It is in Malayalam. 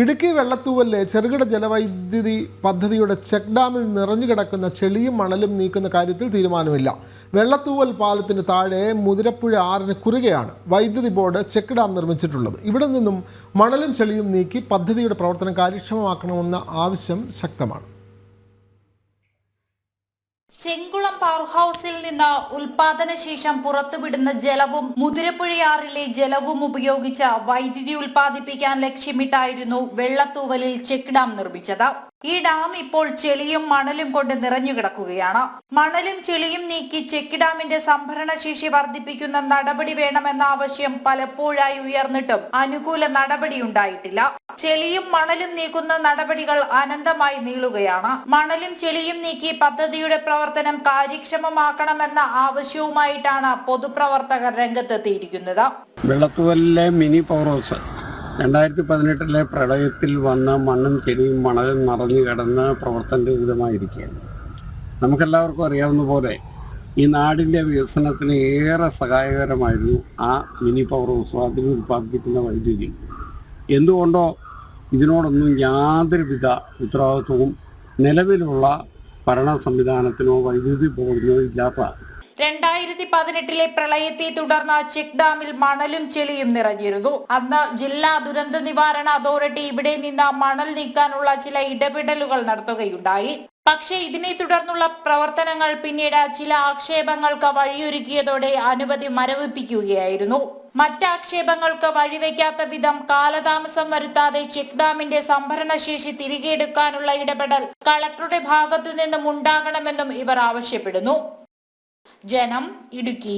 ഇടുക്കി വെള്ളത്തൂവലിലെ ചെറുകിട ജലവൈദ്യുതി പദ്ധതിയുടെ ചെക്ക് ഡാമിൽ നിറഞ്ഞു കിടക്കുന്ന ചെളിയും മണലും നീക്കുന്ന കാര്യത്തിൽ തീരുമാനമില്ല. വെള്ളത്തൂവൽ പാലത്തിന് താഴെ മുതിരപ്പുഴ ആറിന് കുറുകെയാണ് വൈദ്യുതി ബോർഡ് ചെക്ക് ഡാം നിർമ്മിച്ചിട്ടുള്ളത്. ഇവിടെ നിന്നും മണലും ചെളിയും നീക്കി പദ്ധതിയുടെ പ്രവർത്തനം കാര്യക്ഷമമാക്കണമെന്ന ആവശ്യം ശക്തമാണ്. ചെങ്കുളം പവർ ഹൗസിൽ നിന്ന് ഉൽപാദന ശേഷം പുറത്തുവിടുന്ന ജലവും മുതിരപ്പുഴയാറിലെ ജലവും ഉപയോഗിച്ച് വൈദ്യുതി ഉൽപ്പാദിപ്പിക്കാൻ ലക്ഷ്യമിട്ടായിരുന്നു വെള്ളത്തൂവലിൽ ചെക്ക് ഡാം നിർമ്മിച്ചത്. ഈ ഡാം ഇപ്പോൾ ചെളിയും മണലും കൊണ്ട് നിറഞ്ഞു കിടക്കുകയാണ്. മണലും ചെളിയും നീക്കി ചെക്ക് ഡാമിന്റെ സംഭരണ ശേഷി വർദ്ധിപ്പിക്കുന്ന നടപടി വേണമെന്ന ആവശ്യം പലപ്പോഴായി ഉയർന്നിട്ടും അനുകൂല നടപടി ഉണ്ടായിട്ടില്ല. ചെളിയും മണലും നീക്കുന്ന നടപടികൾ അനന്തമായി നീളുകയാണ്. മണലും ചെളിയും നീക്കി പദ്ധതിയുടെ പ്രവർത്തനം കാര്യക്ഷമമാക്കണമെന്ന ആവശ്യവുമായിട്ടാണ് പൊതുപ്രവർത്തകർ രംഗത്തെത്തിയിരിക്കുന്നത്. വെള്ളത്തൂവലിലെ മിനി പവർ ഹൗസ്. രണ്ടായിരത്തി പതിനെട്ടിലെ പ്രളയത്തിൽ വന്ന മണ്ണും ചെടിയും മണലും നിറഞ്ഞു കിടന്ന് പ്രവർത്തനരഹിതമായിരിക്കുകയാണ് നമുക്കെല്ലാവർക്കും അറിയാവുന്ന പോലെ ഈ നാടിന്റെ വികസനത്തിന് ഏറെ സഹായകരമായിരുന്നു ആ മിനി പവർ ഹൗസ് അതിൽ ഉൽപ്പാദിപ്പിക്കുന്ന വൈദ്യുതി. എന്തുകൊണ്ടോ ഇതിനോടൊന്നും യാതൊരുവിധ ഉത്തരവാദിത്വവും നിലവിലുള്ള ഭരണ സംവിധാനത്തിനോ വൈദ്യുതി ബോർഡിനോ ഇല്ലാത്ത രണ്ടായിരത്തി പതിനെട്ടിലെ പ്രളയത്തെ തുടർന്ന് ചെക്ക് ഡാമിൽ മണലും ചെളിയും നിറഞ്ഞിരുന്നു. അന്ന് ജില്ലാ ദുരന്ത നിവാരണ അതോറിറ്റി ഇവിടെ നിന്ന് മണൽ നീക്കാനുള്ള ചില ഇടപെടലുകൾ നടത്തുകയുണ്ടായി. പക്ഷേ ഇതിനെ തുടർന്നുള്ള പ്രവർത്തനങ്ങൾ പിന്നീട് ചില ആക്ഷേപങ്ങൾക്ക് വഴിയൊരുക്കിയതോടെ അനുമതി മരവിപ്പിക്കുകയായിരുന്നു. മറ്റാക്ഷേപങ്ങൾക്ക് വഴിവെക്കാത്ത വിധം കാലതാമസം വരുത്താതെ ചെക്ക് ഡാമിന്റെ സംഭരണശേഷി തിരികെ എടുക്കാനുള്ള ഇടപെടൽ കളക്ടറുടെ ഭാഗത്തു നിന്നും ഉണ്ടാകണമെന്നും ഇവർ ആവശ്യപ്പെടുന്നു. ജനം ഇടുക്കി.